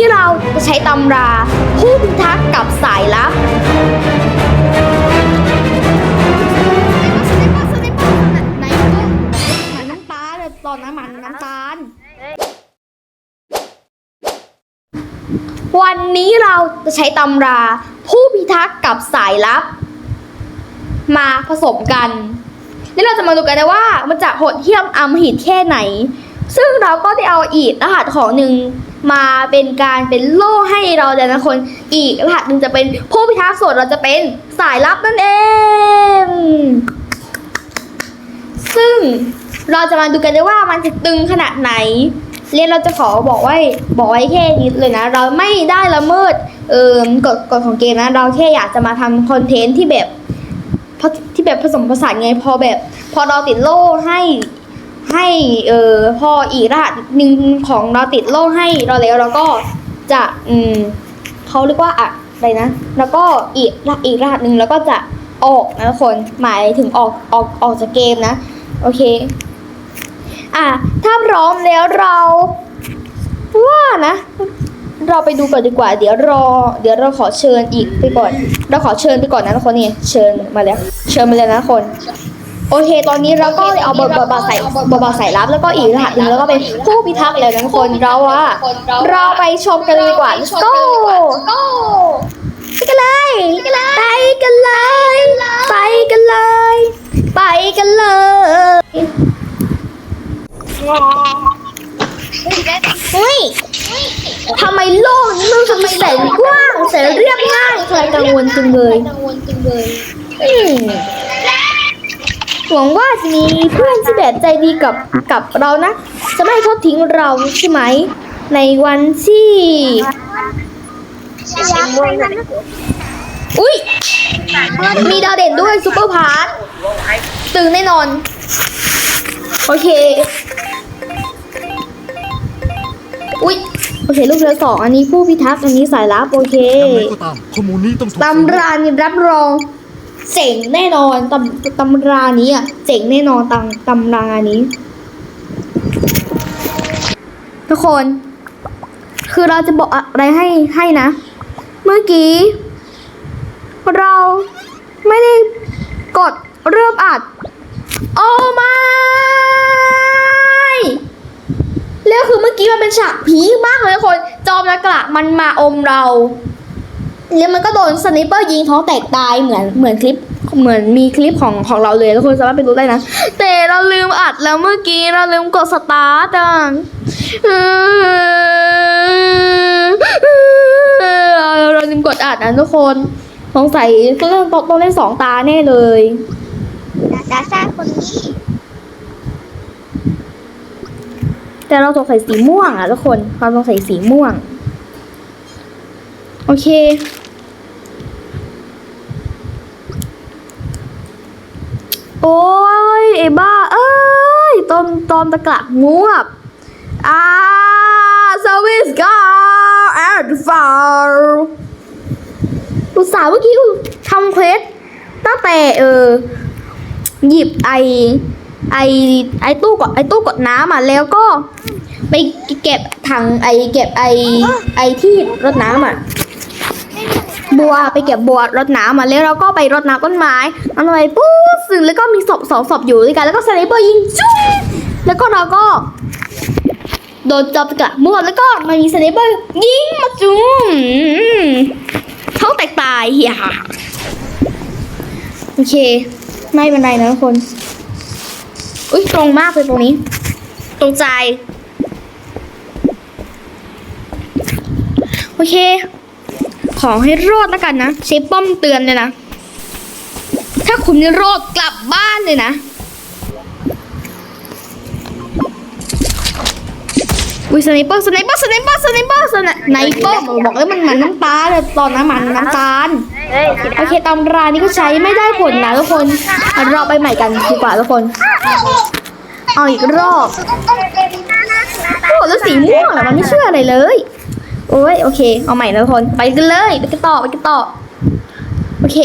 นี้เราจะใช้ตำรา ผู้พิทักษ์กับสายลับนก็ไหนน้ำตาลเลยตอนน้ำมันน้ำตาล วันนี้เราจะใช้ตำรา ผู้พิทักษ์กับสายลับ มาผสมกัน นี่เราจะมาดูกันนะว่ามันจะโหดเหี้ยมอำมหิตแค่ไหน ซึ่งเราก็ได้เอาอีกรหัสของหนึ่ง มาเป็นการเป็นโล่ให้เราแต่ละคน อีกรหัสหนึ่งจะเป็นผู้พิทักษ์ส่วนเราจะเป็นสายลับนั่นเอง ซึ่งเราจะมาดูกันด้วยว่ามันจะตึงขนาดไหน เรียนเราจะขอบอกไว้บอกไว้แค่นี้เลยนะ เราไม่ได้ละเมิดเอ่อกฎกฎของเกมนะ เราแค่อยากจะมาทำคอนเทนต์ที่แบบที่แบบผสมผสานไงพอแบบ พอเราติดโล่ให้ ให้เออพออีกรหัสหนึ่งของเราติดโล่ให้เราแล้วเราก็จะอืมเขาเรียกว่าอะไรนะ แล้วก็อีกอีกรหัสหนึ่งแล้วก็จะออกนะทุกคนหมายถึงออกออกออกจากเกมนะ โอเค อะถ้าพร้อมแล้วเราว่านะ เราไปดูก่อนดีกว่า เดี๋ยวรอ เดี๋ยวเราขอเชิญอีกไปก่อน เราขอเชิญไปก่อนนะทุกคนนี่เชิญมาแล้ว เชิญมาเลยนะทุกคน โอเค ตอนนี้เราก็เอาบทบาทใส่บทบาทใส่รับแล้วก็อีกรหัสหนึ่งแล้วก็เป็นผู้พิทักษ์แล้วนะทุกคนเราอะเราไปชมกันเลยดีกว่า let's go ไปกันเลยไปกันเลยไปกันเลย ไปกันเลยเฮ้ยทำไมโลกนี้มันทำไมแสนกว้างแสนเรียบง่ายใครกังวลจังเลยอืม หวังว่าจะมีเพื่อนที่แบบใจดีกับกับเรานะ จะไม่ทอดทิ้งเราใช่ไหม ในวันที่อุ้ยมีดาวเด่นด้วยซูเปอร์พาร์ทตึงแน่นอน โอเค อุ้ยโอเครูปเรือสองอันนี้ผู้พิทักษ์อันนี้สายลับ โอเคอย่างไรก็ตามข้อมูลนี้ต้องถูกตำรานี่รับรอง เจ๋งแน่นอนตำตำรานี้อะเจ๋งแน่นอนตำตำรานี้ ทุกคน คือเราจะบอกอะไรให้ให้นะ เมื่อกี้ เราไม่ได้กดเริ่มอัด โอ้ไม่แล้วคือเมื่อกี้มันเป็นฉากผีมากเลยทุกคน จอมนักกระมันมาอมเรา แล้วมันก็โดนสไนเปอร์ยิงท้องแตกตายเหมือนเหมือนคลิปเหมือนมีคลิปของของเราเลยทุกคนสามารถไปดูได้นะ แต่เราลืมอัดแล้วเมื่อกี้เราลืมกดสตาร์ทอะเราลืมกดอัดนะทุกคนสงสัยต้องต้องต้องเล่นสองตาแน่เลยดาซ่าคนนี้ แต่เราสงสัยสีม่วงอะทุกคนเราสงสัยสีม่วง โอเค โอ้ยไอ้บ้า เอ้ยตอมตอมตะกละงวบอ่าสวิสกาแอดฟาร์อุตส่าห์เมื่อกี้ทำเควสตั้งแต่เออ หยิบไอไอไอตู้กดไอตู้กดน้ำอะแล้วก็ไปเก็บถังไอเก็บไอไอที่รดน้ำอะ บัวไปเก็บบัวรดน้ำมาแล้วเราก็ไปรดน้ำต้นไม้เอาไปปุ๊บสึงแล้วก็มีศพสองศพอยู่ด้วยกันแล้วก็สไนเปอร์ยิงจุ้งแล้วก็เราก็โดนจับกะมั่วแล้วก็มันมีสไนเปอร์ยิงมาจุ้งเขาแตกตายเฮียโอเค ไม่เป็นไรนะทุกคน อุ้ยตรงมากเลยตรงนี้ ตรงใจ โอเค ขอให้รอดแล้วกันนะใช้ป้อมเตือนเลยนะ ถ้าคุณไม่รอดกลับบ้านเลยนะอุ้ยสไนเปอร์สไนเปอร์สไนเปอร์สไนเปอร์สไนเปอร์บอกเลยมันเหมือนน้ำตาเลยตอนนั้นมันน้ำตาลโอเคตำรานี้ก็ใช้ไม่ได้ผลนะทุกคนเราไปใหม่กันดีกว่าทุกคนเอาอีกรอบโอ้แล้วสีม่วงอมันไม่เชื่ออะไรเลย โอ้ยโอเค เอาใหม่นะทุกคนไปกันเลยไปกันต่อไปกันต่อ โอเค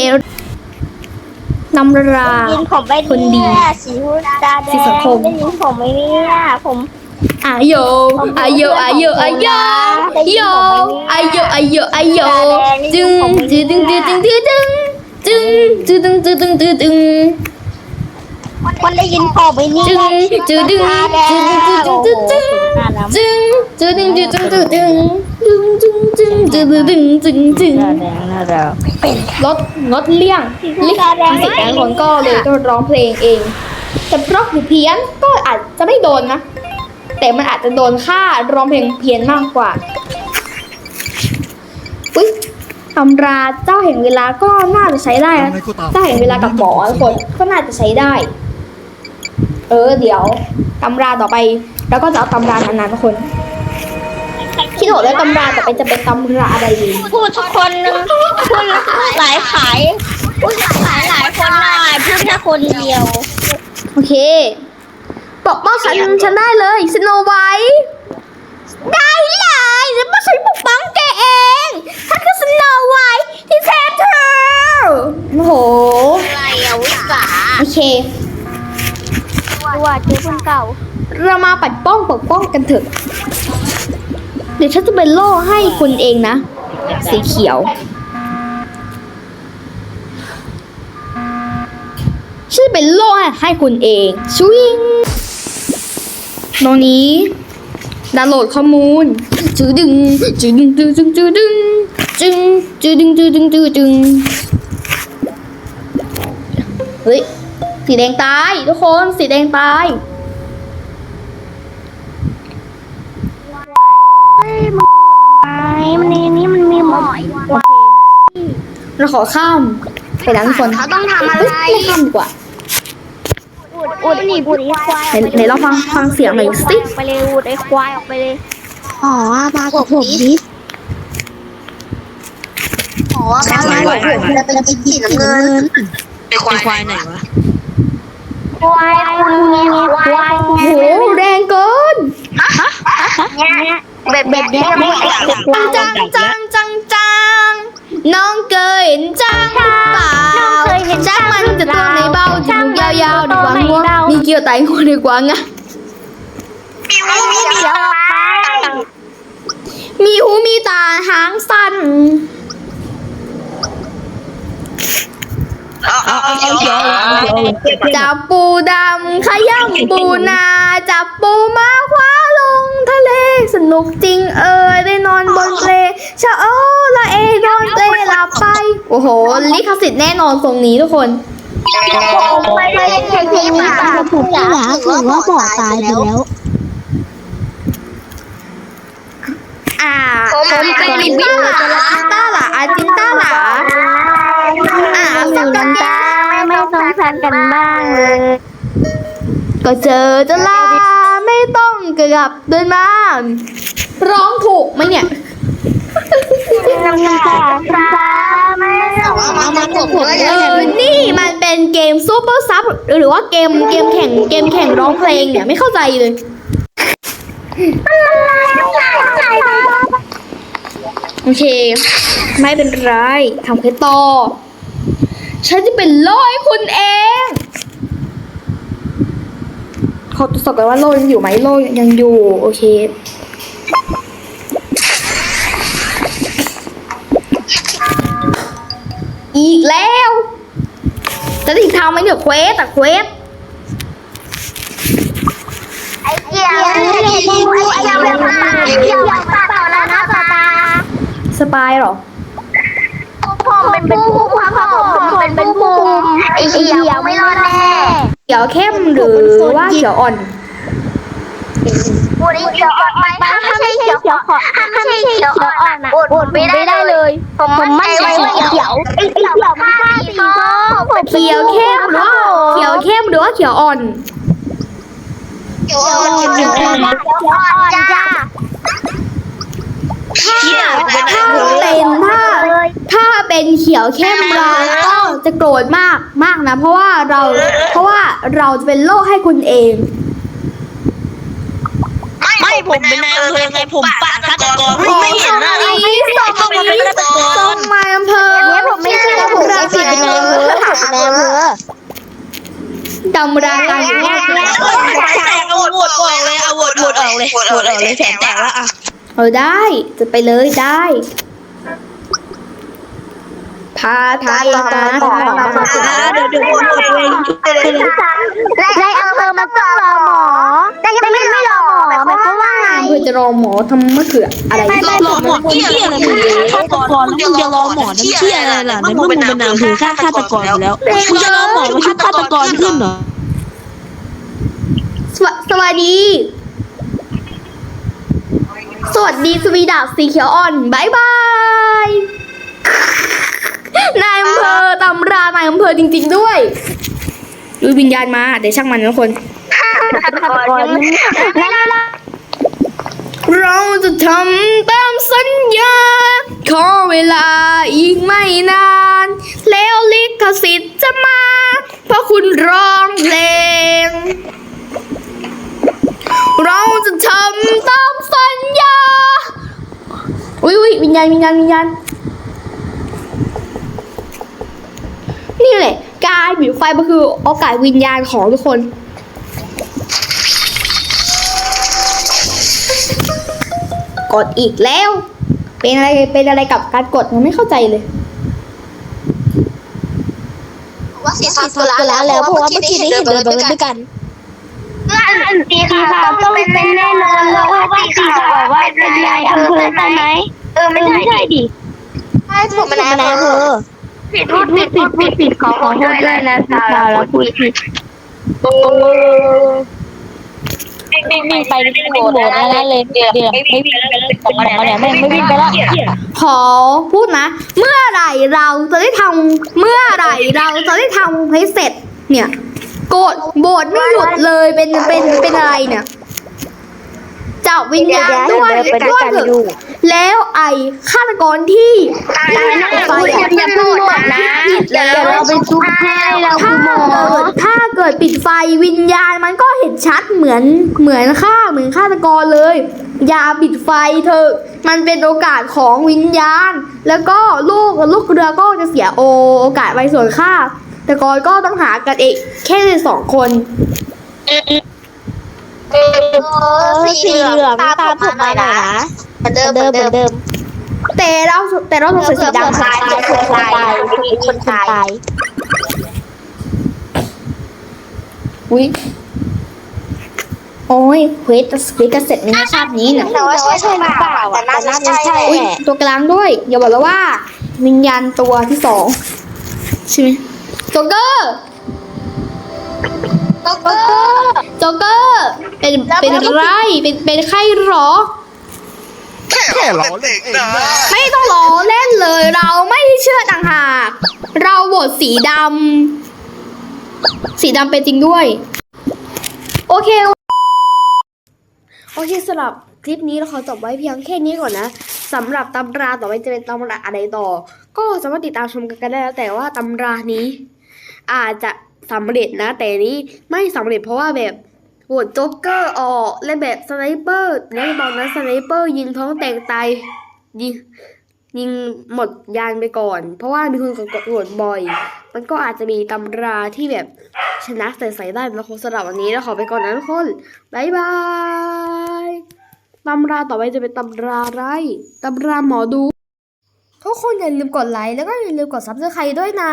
นำรายินผมไปคนดีเนี่ยสีหูตาแดสีสังงคมได้ยินผมไหมเนี่ยผมอายโยอายโยอายโยอายโยโยอายโยอายโยอายโยจึงจึงจึงจึงจึงจึงจึงจึงจึงจึงจึงจึงจึงคนได้ยินพอไปนี่จึงจึงจึงจึงจึงจึงจึงจึงจึง จึงจึงจึงจึงจึงจึงจึงจึงจึงจึงจึงจึงหน้าแดงหน้าแดงลดงดเลี่ยงลิขสิทธิ์นั้นคนก็เลยต้องร้องเพลงเองแต่เพราะหรือเพี้ยนก็อาจจะไม่โดนนะ แต่มันอาจจะโดนค่าร้องเพลงเพี้ยนมากกว่าอุ้ยตำราเจ้าแห่งเวลาก็น่าจะใช้ได้นะยังไงก็ตามเจ้าแห่งเวลากับหมอทุกคนก็น่าจะใช้ได้ เออเดี๋ยวตำราต่อไป แล้วก็จะเอาตำรานั้นๆทุกคน คิดหนูแล้วตำราต่อไปจะเป็นตำราอะไรดีพูดทุกคนนึงพูดหลายขายพูดขายหลายคนหลายพูดแค่คนเดียว โอเคปกป้องฉันฉันได้เลยสโนไวท์ได้เลยแล้วมาฉันปกป้องแกเองฉันคือสโนไวท์ที่แท้เธอโอ้โหอะไรอะวิสาโอเคตัวเจอคนเก่า เรามาปัดป้องปกป้องกันเถอะ เดี๋ยวฉันจะเป็นโล่ให้คุณเองนะ สีเขียว ฉันจะเป็นโล่ให้คุณเองชวิงตรงนี้ดาวน์โหลดข้อมูลจืดดึงจืดดึงจืดดึงจืดดึงจึงจืดดึงจืดดึงจืดดึงเฮ้ยสีแดงตายทุกคนสีแดงตาย ไอ้ มันนี่นี่มันมีหมอยเราขอข้ามไปนั้นทุกคนเขาต้องทำอะไรเฮ้ยไม่ข้ามดีกว่าอุดนี่อุดไอ้ควายไหนไหนเราฟังฟังเสียงหน่อยสิไปเลยอุดไอ้ควายออกไปเลยอ๋อมากับผมดิอ๋อมากับผมจะเป็นสีน้ำเงินไอควายควายไหนวะควายคุณไงควายโอ้โหแรงเกินเนี่ย แบบแบบเนี้ยไม่ใช่ควายจังจังจังจังน้องเคยเห็นจังเปล่าจังมันจะตัวในเบาจมูกยาวๆดีกว่างัวมีเกี่ยวไตงัวดีกว่าไงไม่มีเดี๋ยวไปมีหูมีตาหางสั้น เอาเอาเอาเอาจับปูดำขย้ำปูนา จับปูมาคว้าลงทะเล สนุกจริงเออได้นอนบนเปลชะโอ้ละเอนอนเปลหลับไป โอ้โห ลิขสิทธิ์แน่นอนทรงนี้ทุกคนผมไม่ได้เล่นเพลงนี้มาผมอยากถือว่าบอกตายแล้วอ่าผมเป็นลิบิต้าต้าหลาอาจินต้าหลา อ่าสักกันจ้าไม่สงสารกันบ้างเลย ก็เจอจะลาไม่ต้องกือบเดินมา ร้องถูกไหมเนี่ยน้ำตาตาไม่สงสารกันเออนี่มันเป็นเกมซูเปอร์ซับหรือว่าเกมเกมแข่งเกมแข่งร้องเพลงเนี่ยไม่เข้าใจเลยโอเค ไม่เป็นไรทำแค่ต่อ ฉันจะเป็นโล่ให้คุณเอง ขอตรวจสอบกันว่าโล่ยังอยู่ไหมโล่ยังอยู่ โอเคอีกแล้ว จะได้ทำไหมเนี่ยเควสแต่เควสไอ้เกี่ยวไอ้เกี่ยวไอ้เกี่ยวแบบตาเกี่ยวแบบตาแล้วนะตาสปายเหรอ ผมเป็นผู้คุมครับผมเป็นเป็นผู้คุมไอ้เขียวไม่รอดแน่เขียวเข้มหรือว่าเขียวอ่อนบุรีเขียวอ่อนไปถ้าไม่ใช่เขียวอ่อนถ้าไม่ใช่เขียวอ่อนนะอดไม่ได้เลย ผมไม่ใช่เขียวไอ้เขียวมันฆ่าสีส้มเขียวเข้มหรือว่าเขียวเข้มหรือว่าเขียวอ่อนเขียวอ่อนเขียวอ่อนจ้าถ้าถ้าเป็นถ้าถ้า เป็นเขียวเข้มเราก็จะโกรธมากมากนะ เพราะว่าเราเพราะว่าเราจะเป็นโล่ให้คุณเอง ไม่ผมเป็นนายอำเภอไงผมปาดฆาตกรผมไม่เห็นนะส่งนี้ส่งนี้ส่งมาอำเภอเนี่ยผมไม่ใช่ผมไม่ใช่เป็นนายอำเภอถามนายอำเภอตำราการโหวตแตกเอาโหวตออกเลยเอาโหวตโหวตออกเลยโหวตออกเลยแผนแตกแล้วอะเออได้จะไปเลยได้ ทาทาทาทาทาเดี๋ยวเดี๋ยวโหวตออกเองในอำเภอมันต้องรอหมอ แต่ยังไม่ไม่รอหมอหมายความว่าไงเพื่อจะรอหมอทำมะเขืออะไรรอหมอเที่ยอะไรมึงฆาตกรแล้วมึงจะรอหมอเที่ยอะไรล่ะในเมื่อมึงเป็นนางถือฆ่าฆาตกรอนแล้วมึงจะรอหมอมาชุบฆาตกรขึ้นเหรอสวัสดี สวัสดีสวีดาสีเขียวอ่อนบายบาย นายอำเภอตำรานายอำเภอจริง ๆด้วยดูวิญญาณมาเดี๋ยวช่างมันนะทุกคนเราจะทำตามสัญญา ขอเวลาอีกไม่นาน แล้วลิขสิทธิ์จะมา เพราะคุณร้องเพลง เราจะทำตามสัญญา อุ้ยอุ้ยวิญญาณวิญญาณวิญญาณ นี่แหละ การบิวไฟมันคือโอกาสวิญญาณของทุกคนกดอีกแล้ว เป็นอะไรเป็นอะไรกับการกดมันไม่เข้าใจเลยว่าสีขาวตัวละแล้วเพราะว่าเมื่อกี้ได้เห็นเดินไปด้วยกันสีขาวต้องเป็นแน่นอนแล้วว่าสีขาวว่าเป็นนายอำเภอใช่ไหมเออไม่ใช่ดิใช่ผมเป็นนายอำเภอ ผิดพูดผิดผิดพูดผิดขอขอโทษด้วยนะสีขาวแล้วพูดผิดวิ่งวิ่งไปวิ่งโบดนะนั่นเลยเดี๋ยวไม่วิ่งไปแล้วเป็นหมอเนี่ยไม่ไม่วิ่งไปแล้วขอพูดนะ เมื่อไหร่เราจะได้ทำเมื่อไหร่เราจะได้ทำให้เสร็จ เนี่ยโกรธโบดไม่หยุดเลยเป็นเป็นเป็นอะไรเนี่ยจับวิญญาณด้วยด้วยเถอะ แล้วไอ้ฆาตกรที่ไฟอะอย่าเพิ่งหมดนะผิดแล้วเดี๋ยวเราไปชุบให้เราถ้าคือหมอ เกิดถ้าเกิดปิดไฟวิญญาณมันก็เห็นชัดเหมือนเหมือนฆ่าเหมือนฆาตกรเลย อย่าปิดไฟเถอะมันเป็นโอกาสของวิญญาณ แล้วก็ลูกลูกเรือก็จะเสียโอโอกาสไปส่วนค่าแต่กอนก็ต้องหากันเองแค่สองคน สีเหลืองตามผมมาหน่อยนะเห มือนเดิมเหมือนเดิมแต่เราแต่เราต้องใส่สีดำตายคนตายคนตายอุ้ยโอ้ยเควสจะเควสจะเสร็จในชาตินี้นะแต่ว่าใช่ใช่หรือเปล่าแต่น่าจะใช่อุ้ยตัวกลางด้วยอย่าบอกแล้วว่าวิญญาณตัวที่สองใช่ไหมโจ๊กเกอร์ก็ก็โจ๊กเกอร์เป็นเป็นไรเป็นเป็นไข้หรอ แค่ล้อเล่นเองนะไม่ต้องล้อเล่นเลย เราไม่เชื่อต่างหาก เราโหวตสีดำสีดำเป็นจริงด้วย โอเค โอเคสำหรับคลิปนี้เราขอจบไว้เพียงแค่นี้ก่อนนะสำหรับตำราต่อไปจะเป็นตำราอะไรต่อ ก็สามารถติดตามชมกันได้แล้วแต่ว่าตำรานี้ อาจจะสำเร็จนะ แต่นี้ไม่สำเร็จเพราะว่าแบบ โหวตโจ๊กเกอร์ออกและแบบสไนเปอร์และตอนนั้นสไนเปอร์ยิงท้องแตกตายยิงยิงหมดยานไปก่อน เพราะว่ามีคนกดโหวตบ่อย มันก็อาจจะมีตำราที่แบบชนะใส่ๆได้นะคนสำหรับวันนี้แล้วขอไปก่อนนะทุกคนบายบายตำราต่อไปจะเป็นตำราอะไรตำราหมอดูทุกคนอย่าลืมกดไลค์แล้วก็อย่าลืมกดซับสไครต์ด้วยนะ